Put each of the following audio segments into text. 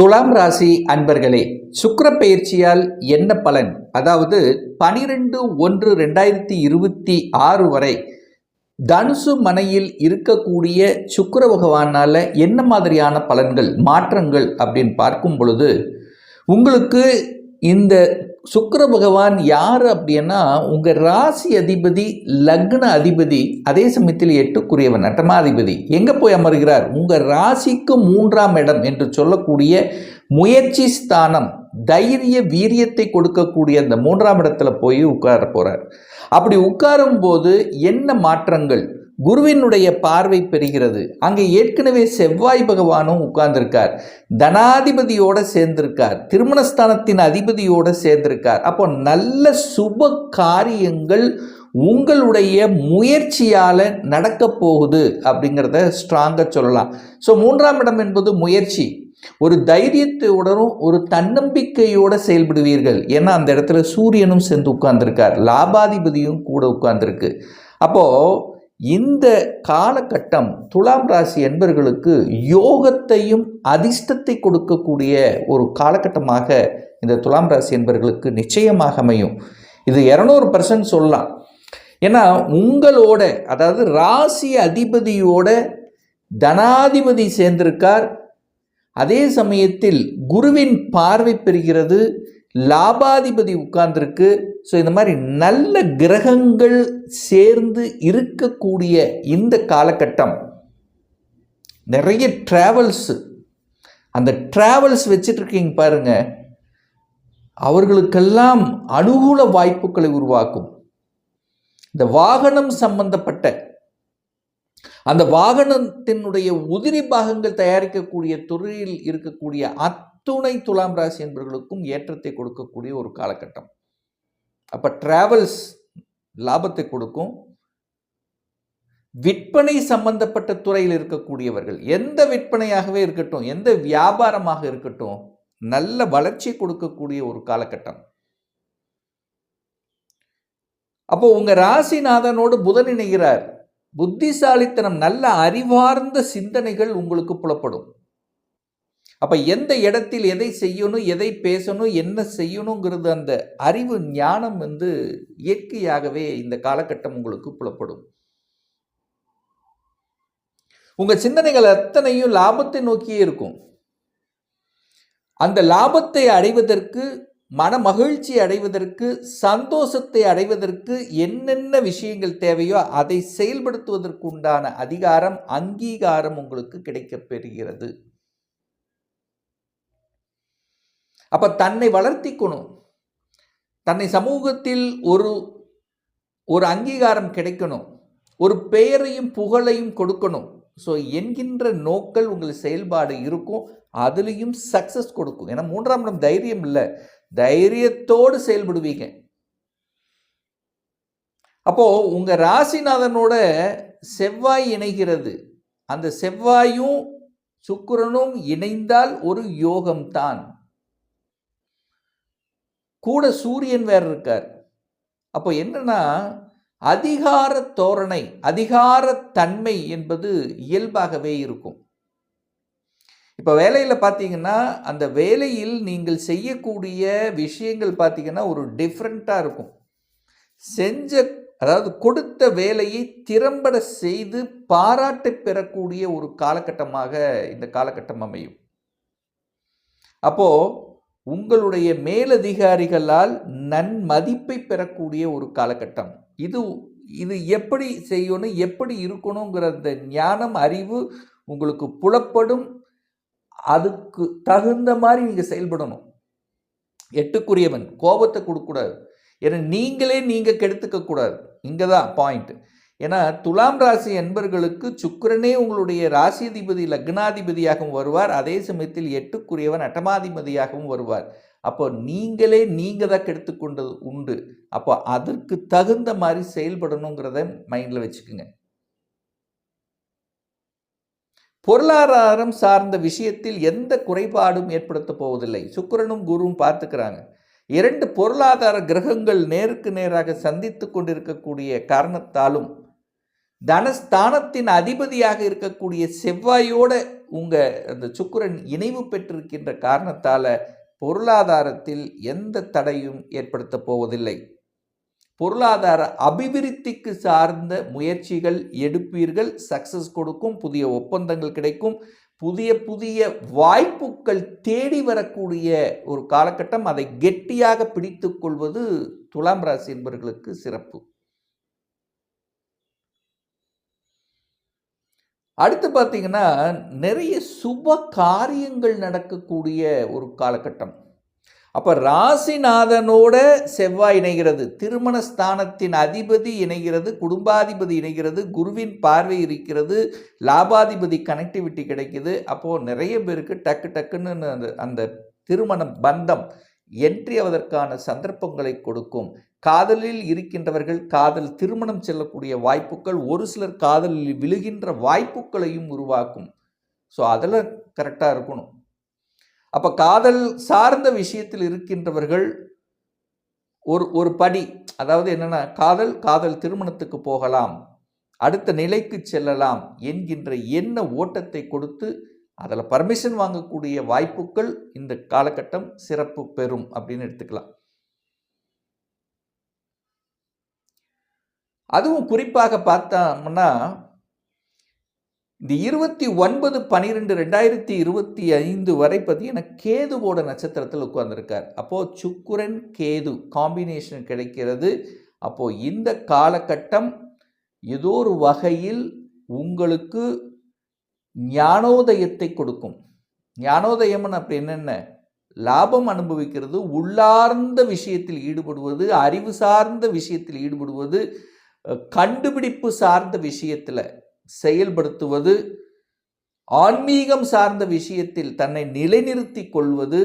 துலாம் ராசி அன்பர்களே சுக்கர பயிற்சியால் என்ன பலன்? அதாவது பனிரெண்டு ஒன்று ரெண்டாயிரத்தி இருபத்தி ஆறு வரை தனுசு மனையில் இருக்கக்கூடிய சுக்கர பகவானால் என்ன மாதிரியான பலன்கள் மாற்றங்கள் அப்படின்னு பார்க்கும் பொழுது உங்களுக்கு இந்த சுக்கர பகவான் யார் அப்படின்னா உங்கள் ராசி அதிபதி லக்ன அதிபதி அதே சமயத்தில் எட்டுக்குரியவன் நட்டமாதிபதி எங்கே போய் அமர்கிறார்? உங்கள் ராசிக்கு மூன்றாம் இடம் என்று சொல்லக்கூடிய முயற்சி ஸ்தானம் தைரிய வீரியத்தை கொடுக்கக்கூடிய அந்த மூன்றாம் இடத்துல போய் உட்கார போகிறார் அப்படி உட்காரும் போது என்ன மாற்றங்கள்? குருவினுடைய பார்வை பெறுகிறது. அங்கே ஏற்கனவே செவ்வாய் பகவானும் உட்கார்ந்திருக்கார். தனாதிபதியோட சேர்ந்திருக்கார். திருமணஸ்தானத்தின் அதிபதியோட சேர்ந்திருக்கார். அப்போ நல்ல சுப காரியங்கள் உங்களுடைய முயற்சியால் நடக்க போகுது அப்படிங்கிறத ஸ்ட்ராங்காக சொல்லலாம். ஸோ மூன்றாம் இடம் என்பது முயற்சி. ஒரு தைரியத்துடனும் ஒரு தன்னம்பிக்கையோடு செயல்படுவீர்கள். ஏன்னா அந்த இடத்துல சூரியனும் சேர்ந்து உட்கார்ந்துருக்கார். லாபாதிபதியும் கூட உட்கார்ந்துருக்கு. அப்போது இந்த காலகட்டம் துலாம் ராசி என்பர்களுக்கு யோகத்தையும் அதிர்ஷ்டத்தை கொடுக்கக்கூடிய ஒரு காலகட்டமாக இந்த துலாம் ராசி என்பர்களுக்கு நிச்சயமாக அமையும். இது இரநூறு பர்சன்ட் சொல்லலாம். ஏன்னா உங்களோட அதாவது ராசி அதிபதியோட தனாதிபதி சேர்ந்திருக்கார். அதே சமயத்தில் குருவின் பார்வை பெறுகிறது. லாபாதிபதி உட்கார்ந்துருக்கு. ஸோ இந்த மாதிரி நல்ல கிரகங்கள் சேர்ந்து இருக்கக்கூடிய இந்த காலகட்டம் நிறைய ட்ராவல்ஸு அந்த ட்ராவல்ஸ் வச்சிட்ருக்கீங்க பாருங்கள் அவர்களுக்கெல்லாம் அனுகூல வாய்ப்புகளை உருவாக்கும். இந்த வாகனம் சம்பந்தப்பட்ட அந்த வாகனத்தினுடைய உதிரி பாகங்கள் தயாரிக்கக்கூடிய துறையில் இருக்கக்கூடிய அத் அத்துணை துலாம் ராசி என்பவர்களுக்கும் ஏற்றத்தை கொடுக்கக்கூடிய ஒரு காலகட்டம். அப்போ டிராவல்ஸ் லாபத்தை கொடுக்கும். விற்பனை சம்பந்தப்பட்ட துறையில் இருக்கக்கூடியவர்கள் எந்த விற்பனையாகவே இருக்கட்டும் எந்த வியாபாரமாக இருக்கட்டும் நல்ல வளர்ச்சி கொடுக்கக்கூடிய ஒரு காலகட்டம். அப்போ உங்க ராசிநாதனோடு புதன் இணைகிறார். புத்திசாலித்தனம் நல்ல அறிவார்ந்த சிந்தனைகள் உங்களுக்கு புலப்படும். அப்போ எந்த இடத்தில் எதை செய்யணும் எதை பேசணும் என்ன செய்யணுங்கிறது அந்த அறிவு ஞானம் வந்து இயற்கையாகவே இந்த காலகட்டம் உங்களுக்கு புலப்படும். உங்கள் சிந்தனைகள் அத்தனையும் லாபத்தை நோக்கியே இருக்கும். அந்த லாபத்தை அடைவதற்கு மன மகிழ்ச்சி அடைவதற்கு சந்தோஷத்தை அடைவதற்கு என்னென்ன விஷயங்கள் தேவையோ அதை செயல்படுத்துவதற்கு உண்டான அதிகாரம் அங்கீகாரம் உங்களுக்கு கிடைக்கப்பெறுகிறது பெறுகிறது அப்போ தன்னை வளர்த்திக்கணும். தன்னை சமூகத்தில் ஒரு ஒரு அங்கீகாரம் கிடைக்கணும். ஒரு பெயரையும் புகழையும் கொடுக்கணும். ஸோ என்கின்ற நோக்கள் உங்கள் செயல்பாடு இருக்கும். அதுலேயும் சக்ஸஸ் கொடுக்கும். ஏன்னா மூன்றாம் இடம் தைரியம் இல்லை. தைரியத்தோடு செயல்படுவீங்க. அப்போது உங்கள் ராசிநாதனோட செவ்வாய் இணைகிறது. அந்த செவ்வாயும் சுக்கிரனும் இணைந்தால் ஒரு யோகம்தான். கூட சூரியன் வேறு இருக்கார். அப்போ என்னன்னா அதிகார தோரணை அதிகார தன்மை என்பது இயல்பாகவே இருக்கும். இப்போ வேலையில் பார்த்தீங்கன்னா அந்த வேலையில் நீங்கள் செய்யக்கூடிய விஷயங்கள் பார்த்தீங்கன்னா ஒரு டிஃப்ரெண்ட்டாக இருக்கும். செஞ்ச அதாவது கொடுத்த வேலையை திறம்பட செய்து பாராட்டு பெறக்கூடிய ஒரு காலகட்டமாக இந்த காலகட்டம் அமையும். அப்போது உங்களுடைய மேலதிகாரிகளால் நன்மதிப்பை பெறக்கூடிய ஒரு காலகட்டம். இது இது எப்படி செய்யணும் எப்படி இருக்கணுங்கிற அந்த ஞானம் அறிவு உங்களுக்கு புலப்படும். அதுக்கு தகுந்த மாதிரி நீங்கள் செயல்படணும். எட்டுக்குரியவன் கோபத்தை கொடுக்கக்கூடாது. ஏன்னா நீங்களே நீங்கள் கெடுத்துக்க கூடாது இங்கே தான் பாயிண்ட் ஏன்னா துலாம் ராசி என்பர்களுக்கு சுக்கிரனே உங்களுடைய ராசிதிபதி லக்னாதிபதியாகவும் வருவார். அதே சமயத்தில் எட்டுக்குரியவன் அட்டமாதிபதியாகவும் வருவார். அப்போ நீங்களே நீங்கள் தான் கெடுத்துக்கொண்டது உண்டு. அப்போ அதற்கு தகுந்த மாதிரி செயல்படணுங்கிறத மைண்டில் வச்சுக்கோங்க. பொருளாதாரம் சார்ந்த விஷயத்தில் எந்த குறைபாடும் ஏற்படுத்த போவதில்லை. சுக்கிரனும் குருவும் பார்த்துக்கிறாங்க. இரண்டு பொருளாதார கிரகங்கள் நேருக்கு நேராக சந்தித்து கொண்டிருக்கக்கூடிய காரணத்தாலும் தனஸ்தானத்தின் அதிபதியாக இருக்கக்கூடிய செவ்வாயோட உங்கள் அந்த சுக்கிரன் இணைவு பெற்றிருக்கின்ற காரணத்தால் பொருளாதாரத்தில் எந்த தடையும் ஏற்படுத்த போவதில்லை. பொருளாதார அபிவிருத்திக்கு சார்ந்த முயற்சிகள் எடுப்பீர்கள். சக்சஸ் கொடுக்கும் புதிய ஒப்பந்தங்கள் கிடைக்கும். புதிய புதிய வாய்ப்புகள் தேடி வரக்கூடிய ஒரு காலகட்டம். அதை கெட்டியாக பிடித்துக்கொள்வது துலாம் ராசி என்பவர்களுக்கு சிறப்பு. அடுத்து பார்த்தீங்கன்னா நிறைய சுப காரியங்கள் நடக்கக்கூடிய ஒரு காலகட்டம். அப்போ ராசிநாதனோட செவ்வாய் இணைகிறது திருமண ஸ்தானத்தின் அதிபதி இணைகிறது குடும்பாதிபதி இணைகிறது குருவின் பார்வை இருக்கிறது லாபாதிபதி கனெக்டிவிட்டி கிடைக்குது. அப்போது நிறைய பேருக்கு டக்கு டக்குன்னு அந்த அந்த திருமணம் பந்தம் என்ட்ரி அவதற்கான சந்தர்ப்பங்களை கொடுக்கும். காதலில் இருக்கின்றவர்கள் காதல் திருமணம் செல்லக்கூடிய வாய்ப்புகள் ஒரு சிலர் காதலில் விழுகின்ற வாய்ப்புகளையும் உருவாக்கும். ஸோ அதில் கரெக்டாக இருக்கணும். அப்போ காதல் சார்ந்த விஷயத்தில் இருக்கின்றவர்கள் ஒரு ஒரு படி அதாவது என்னென்னா காதல் காதல் திருமணத்துக்கு போகலாம் அடுத்த நிலைக்கு செல்லலாம் என்கின்ற என்ன ஓட்டத்தை கொடுத்து அதில் பர்மிஷன் வாங்கக்கூடிய வாய்ப்புகள் இந்த காலகட்டம் சிறப்பு பெறும் அப்படின்னு எடுத்துக்கலாம். அதுவும் குறிப்பாக பார்த்தோம்னா இந்த இருபத்தி ஒன்பது பன்னிரெண்டு ரெண்டாயிரத்தி இருபத்தி ஐந்து வரை பார்த்தீங்கன்னா கேதுவோட நட்சத்திரத்தில் உட்கார்ந்துருக்கார். அப்போது சுக்குரன் கேது காம்பினேஷன் கிடைக்கிறது. அப்போது இந்த காலகட்டம் ஏதோ ஒரு வகையில் உங்களுக்கு ஞானோதயத்தை கொடுக்கும். ஞானோதயம்னு அப்படி என்னென்ன? லாபம் அனுபவிக்கிறது உள்ளார்ந்த விஷயத்தில் ஈடுபடுவது அறிவு சார்ந்த விஷயத்தில் ஈடுபடுவது கண்டுபிடிப்பு சார்ந்த விஷயத்தில் செயல்படுத்துவது ஆன்மீகம் சார்ந்த விஷயத்தில் தன்னை நிலைநிறுத்தி கொள்வது.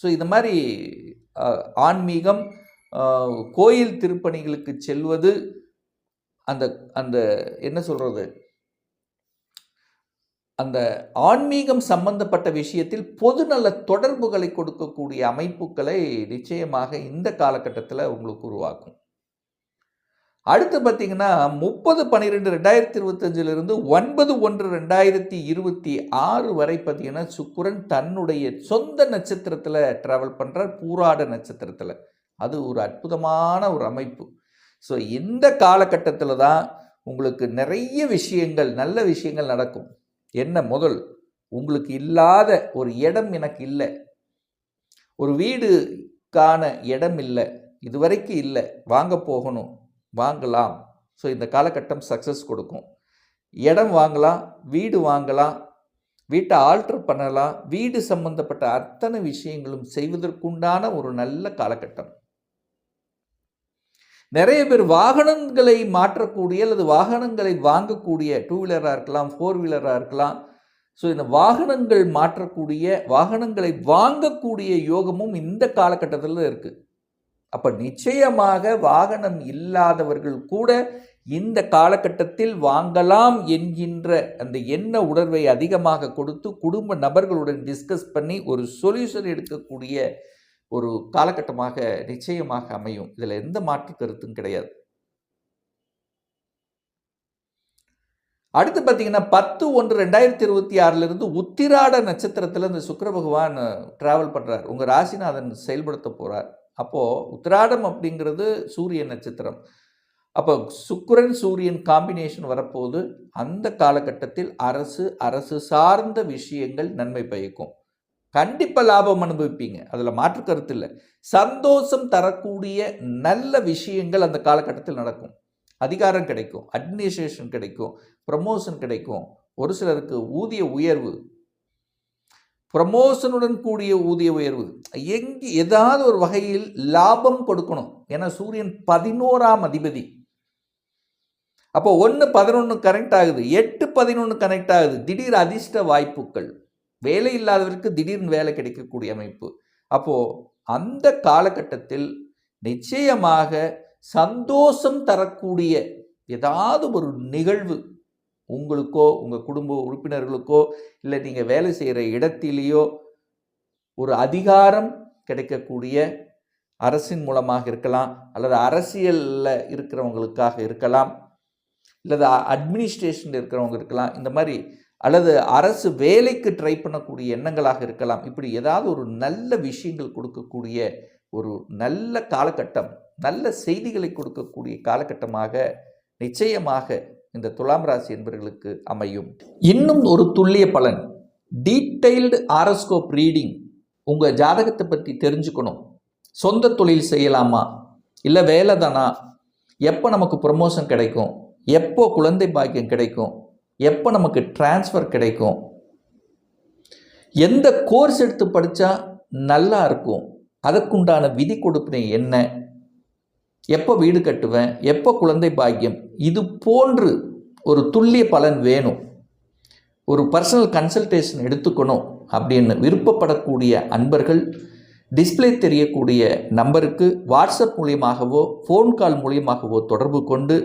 ஸோ இது மாதிரி ஆன்மீகம் கோயில் திருப்பணிகளுக்கு செல்வது அந்த அந்த என்ன சொல்கிறது அந்த ஆன்மீகம் சம்பந்தப்பட்ட விஷயத்தில் பொதுநல தொடர்புகளை கொடுக்கக்கூடிய அமைப்புகளை நிச்சயமாக இந்த காலகட்டத்தில் உங்களுக்கு உருவாக்கும். அடுத்து பார்த்தீங்கன்னா முப்பது பன்னிரெண்டு ரெண்டாயிரத்தி இருபத்தஞ்சிலிருந்து ஒன்பது ஒன்று ரெண்டாயிரத்தி இருபத்தி ஆறு வரை பார்த்தீங்கன்னா சுக்குரன் தன்னுடைய சொந்த நட்சத்திரத்தில் ட்ராவல் பண்ணுறார் பூராட நட்சத்திரத்தில். அது ஒரு அற்புதமான ஒரு அமைப்பு. ஸோ இந்த காலகட்டத்தில் தான் உங்களுக்கு நிறைய விஷயங்கள் நல்ல விஷயங்கள் நடக்கும். என்ன முதல்? உங்களுக்கு இல்லாத ஒரு இடம் எனக்கு இல்லை. ஒரு வீடுக்கான இடம் இல்லை. இதுவரைக்கும் இல்லை. வாங்க போகணும். வாங்கலாம். ஸோ இந்த காலகட்டம் சக்ஸஸ் கொடுக்கும். இடம் வாங்கலாம் வீடு வாங்கலாம் வீட்டை ஆல்ட்ரு பண்ணலாம் வீடு சம்பந்தப்பட்ட அத்தனை விஷயங்களும் செய்வதற்குண்டான ஒரு நல்ல காலகட்டம். நிறைய பேர் வாகனங்களை மாற்றக்கூடிய அல்லது வாகனங்களை வாங்கக்கூடிய டூ வீலராக இருக்கலாம் ஃபோர் வீலராக இருக்கலாம். ஸோ இந்த வாகனங்கள் மாற்றக்கூடிய வாகனங்களை வாங்கக்கூடிய யோகமும் இந்த காலகட்டத்தில் இருக்குது அப்போ நிச்சயமாக வாகனம் இல்லாதவர்கள் கூட இந்த காலகட்டத்தில் வாங்கலாம் என்கின்ற அந்த எண்ண உணர்வை அதிகமாக கொடுத்து குடும்ப நபர்களுடன் டிஸ்கஸ் பண்ணி ஒரு சொல்யூஷன் எடுக்கக்கூடிய ஒரு காலகட்டமாக நிச்சயமாக அமையும். இதில் எந்த மாற்று கருத்தும் கிடையாது. அடுத்து பார்த்தீங்கன்னா பத்து ஒன்று ரெண்டாயிரத்தி இருபத்தி ஆறிலிருந்து உத்திராட நட்சத்திரத்தில் இந்த சுக்கர பகவான் ட்ராவல் பண்ணுறார் உங்கள் ராசிநாதன் செயல்படுத்த போகிறார் அப்போது உத்திராடம் அப்படிங்கிறது சூரிய நட்சத்திரம். அப்போ சுக்கரன் சூரியன் காம்பினேஷன் வரப்போது அந்த காலகட்டத்தில் அரசு அரசு சார்ந்த விஷயங்கள் நன்மை பயக்கும். கண்டிப்பாக லாபம் அனுபவிப்பீங்க. அதில் மாற்று கருத்து இல்லை. சந்தோஷம் தரக்கூடிய நல்ல விஷயங்கள் அந்த காலகட்டத்தில் நடக்கும். அதிகாரம் கிடைக்கும் அட்மினிஸ்ட்ரேஷன் கிடைக்கும் ப்ரமோஷன் கிடைக்கும். ஒரு சிலருக்கு ஊதிய உயர்வு ப்ரமோஷனுடன் கூடிய ஊதிய உயர்வு. எங்கே ஏதாவது ஒரு வகையில் லாபம் கொடுக்கணும். ஏன்னா சூரியன் பதினோராம் அதிபதி. அப்போ ஒன்று பதினொன்று கனெக்ட் ஆகுது. எட்டு பதினொன்று கனெக்ட் ஆகுது. திடீர் அதிர்ஷ்ட வாய்ப்புகள். வேலை இல்லாதவருக்கு திடீர்னு வேலை கிடைக்கக்கூடிய அமைப்பு. அப்போது அந்த காலகட்டத்தில் நிச்சயமாக சந்தோஷம் தரக்கூடிய ஏதாவது ஒரு நிகழ்வு உங்களுக்கோ உங்கள் குடும்ப உறுப்பினர்களுக்கோ இல்லை நீங்கள் வேலை செய்கிற இடத்திலேயோ ஒரு அதிகாரம் கிடைக்கக்கூடிய அரசின் மூலமாக இருக்கலாம் அல்லது அரசியலில் இருக்கிறவங்களுக்காக இருக்கலாம் இல்லது அட்மினிஸ்ட்ரேஷனில் இருக்கிறவங்க இருக்கலாம் இந்த மாதிரி அல்லது அரசு வேலைக்கு ட்ரை பண்ணக்கூடிய எண்ணங்களாக இருக்கலாம். இப்படி ஏதாவது ஒரு நல்ல விஷயங்கள் கொடுக்கக்கூடிய ஒரு நல்ல காலகட்டம் நல்ல செய்திகளை கொடுக்கக்கூடிய காலகட்டமாக நிச்சயமாக இந்த துலாம் ராசி என்பவர்களுக்கு அமையும். இன்னும் ஒரு துல்லிய பலன். டீட்டெயில்டு ஆரோஸ்கோப் ரீடிங் உங்கள் ஜாதகத்தை பற்றி தெரிஞ்சுக்கணும். சொந்த தொழில் செய்யலாமா? இல்லை வேலை தானா? எப்போ நமக்கு ப்ரமோஷன் கிடைக்கும்? எப்போ குழந்தை பாக்கியம் கிடைக்கும்? எப்போ நமக்கு டிரான்ஸ்ஃபர் கிடைக்கும்? எந்த கோர்ஸ் எடுத்து படித்தா நல்லா இருக்கும்? அதற்குண்டான விதி கொடுப்பினை என்ன? எப்போ வீடு கட்டுவேன்? எப்போ குழந்தை பாக்கியம்? இது போன்று ஒரு துல்லிய பலன் வேணும். ஒரு பர்சனல் கன்சல்டேஷன் எடுத்துக்கணும் அப்படின்னு விருப்பப்படக்கூடிய அன்பர்கள் டிஸ்ப்ளே தெரியக்கூடிய நம்பருக்கு வாட்ஸ்அப் மூலியமாகவோ ஃபோன் கால் மூலியமாகவோ தொடர்பு கொண்டு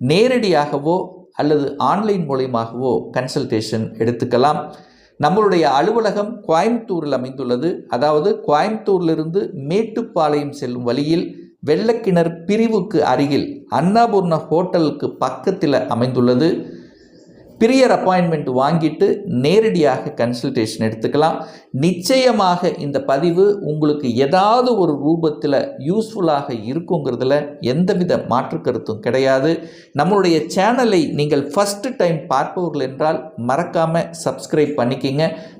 நேரடியாகவோ அல்லது ஆன்லைன் மூலியமாகவோ கன்சல்டேஷன் எடுத்துக்கலாம். நம்மளுடைய அலுவலகம் கோயம்புத்தூரில் அமைந்துள்ளது. அதாவது கோயம்புத்தூரிலிருந்து மேட்டுப்பாளையம் செல்லும் வழியில் வெள்ளக்கிணர் பிரிவுக்கு அருகில் அன்னபூர்ண ஹோட்டலுக்கு பக்கத்தில் அமைந்துள்ளது. பிரியர் அப்பாயின்மெண்ட் வாங்கிட்டு நேரடியாக கன்சல்டேஷன் எடுத்துக்கலாம். நிச்சயமாக இந்த பதிவு உங்களுக்கு ஏதாவது ஒரு ரூபத்தில் யூஸ்ஃபுல்லாக இருக்குங்கிறதுல எந்தவித மாற்று கருத்தும் கிடையாது. நம்மளுடைய சேனலை நீங்கள் ஃபஸ்ட்டு டைம் பார்ப்பவர்கள் என்றால் மறக்காமல் சப்ஸ்கிரைப் பண்ணிக்கிங்க.